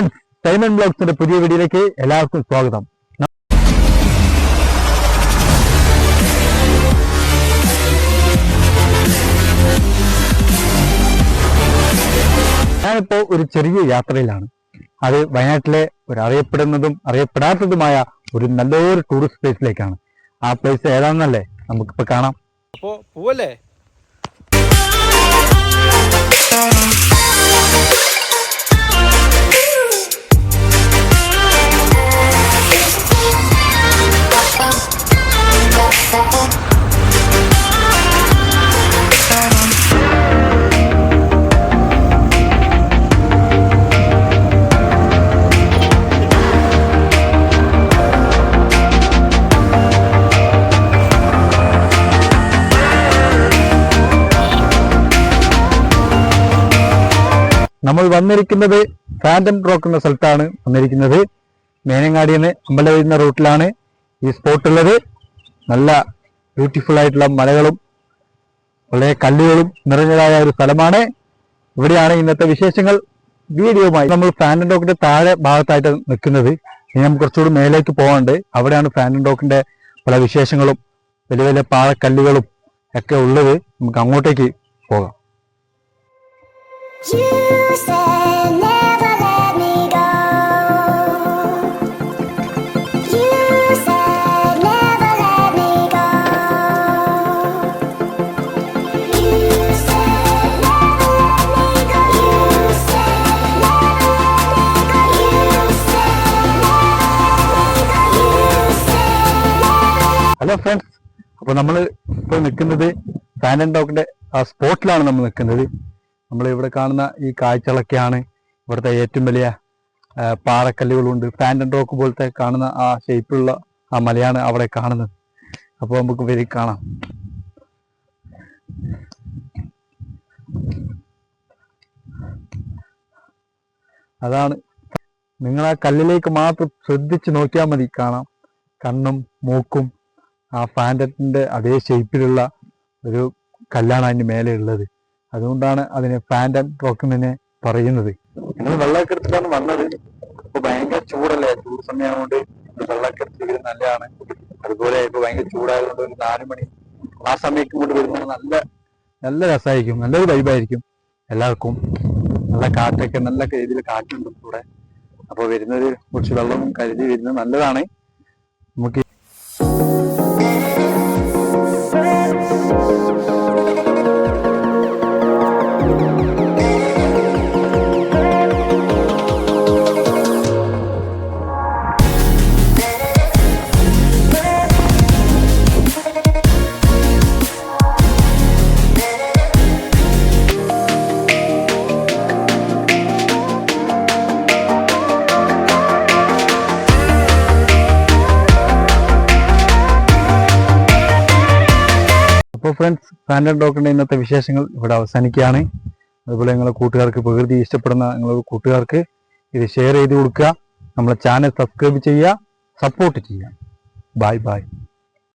Friends Simon ബ്ലോഗ്സിന്റെ പുതിയ വീഡിയോയിലേക്ക് എല്ലാവർക്കും സ്വാഗതം. ഞാനിപ്പോ ഒരു ചെറിയ യാത്രയിലാണ്. അത് വയനാട്ടിലെ ഒരു അറിയപ്പെടുന്നതും അറിയപ്പെടാത്തതുമായ ഒരു നല്ലൊരു ടൂറിസ്റ്റ് പ്ലേസിലേക്കാണ് ആ പ്ലേസ് ഏതാണെന്നല്ലേ നമുക്കിപ്പോ കാണാം. അപ്പോ പോവല്ലേ? നമ്മൾ വന്നിരിക്കുന്നത് ഫാന്റം റോക്ക് എന്ന സ്ഥലത്താണ് വന്നിരിക്കുന്നത്. മേനങ്ങാടി നിന്ന് അമ്പലം റൂട്ടിലാണ് ഈ സ്പോട്ട് ഉള്ളത്. നല്ല ബ്യൂട്ടിഫുൾ ആയിട്ടുള്ള മലകളും വളരെ കല്ലുകളും നിറഞ്ഞതായ ഒരു സ്ഥലമാണ്. ഇവിടെയാണ് ഇന്നത്തെ വിശേഷങ്ങൾ. വീഡിയോമായി നമ്മൾ ഫാന്റം ഡോക്കിന്റെ താഴെ ഭാഗത്തായിട്ട് നിൽക്കുന്നത്. ഇനി നമുക്ക് കുറച്ചുകൂടി മേലേക്ക് പോകാണ്ട് അവിടെയാണ് ഫാന്റം ഡോക്കിന്റെ പല വിശേഷങ്ങളും വലിയ വലിയ പാറക്കല്ലുകളും ഒക്കെ ഉള്ളത്. നമുക്ക് അങ്ങോട്ടേക്ക് പോകാം. ഹലോ ഫ്രണ്ട്സ് അപ്പോൾ നമ്മൾ ഇപ്പോൾ നിൽക്കുന്നത് സാൻഡ് ആൻഡ് ഡോക്കിന്റെ ആ സ്പോട്ടിലാണ് നമ്മൾ നിൽക്കുന്നത് നമ്മൾ ഇവിടെ കാണുന്ന ഈ കാഴ്ചകളൊക്കെയാണ് ഇവിടുത്തെ ഏറ്റവും വലിയ പാറക്കല്ലുകളുണ്ട്. ഫാന്റൻ റോക്ക് പോലത്തെ കാണുന്ന ആ ഷേപ്പിലുള്ള ആ മലയാണ് അവിടെ കാണുന്നത്. അപ്പോൾ നമുക്ക് വരി കാണാം. അതാണ്. നിങ്ങൾ ആ കല്ലിലേക്ക് മാത്രം ശ്രദ്ധിച്ച് നോക്കിയാൽ മതി കാണാം. കണ്ണും മൂക്കും ആ ഫാൻഡറ്റിന്റെ അതേ ഷേപ്പിലുള്ള ഒരു കല്ലാണ് അതിന്റെ മേലെ ഉള്ളത്. അതുകൊണ്ടാണ് അതിനെ ഫാന്റൻ റോക്ക് തന്നെ പറയുന്നത്. ഞങ്ങൾ വെള്ളമൊക്കെ എടുത്തിട്ടാണ് വന്നത്. ഇപ്പൊ ഭയങ്കര ചൂടല്ലേ? ചൂട് സമയമായതുകൊണ്ട് വെള്ളമൊക്കെ എടുത്ത് വരുന്നത് നല്ലതാണ്. അതുപോലെ ഇപ്പൊ ഭയങ്കര ചൂടായതുകൊണ്ട് ഒരു നാല് മണി ആ സമയത്ത് ഇങ്ങോട്ട് വരുമ്പോൾ നല്ല നല്ല രസമായിരിക്കും നല്ലൊരു വൈബായിരിക്കും എല്ലാവർക്കും. നല്ല കാറ്റൊക്കെ നല്ല രീതിയിൽ കാറ്റുണ്ട് കൂടെ അപ്പോൾ വരുന്നത് കുറച്ച് വെള്ളം കരുതി വരുന്നത് നല്ലതാണ്. നമുക്ക് അപ്പോൾ ഫ്രണ്ട്സ് ഫാൻഡൻ ഡോക്ടറിന്റെ ഇന്നത്തെ വിശേഷങ്ങൾ ഇവിടെ അവസാനിക്കുകയാണ്. അതുപോലെ നിങ്ങളെ കൂട്ടുകാർക്ക് പ്രകൃതി ഇഷ്ടപ്പെടുന്ന നിങ്ങളുടെ കൂട്ടുകാർക്ക് ഇത് ഷെയർ ചെയ്ത് കൊടുക്കുക. നമ്മളെ ചാനൽ സബ്സ്ക്രൈബ് ചെയ്യുക സപ്പോർട്ട് ചെയ്യുക. Bye bye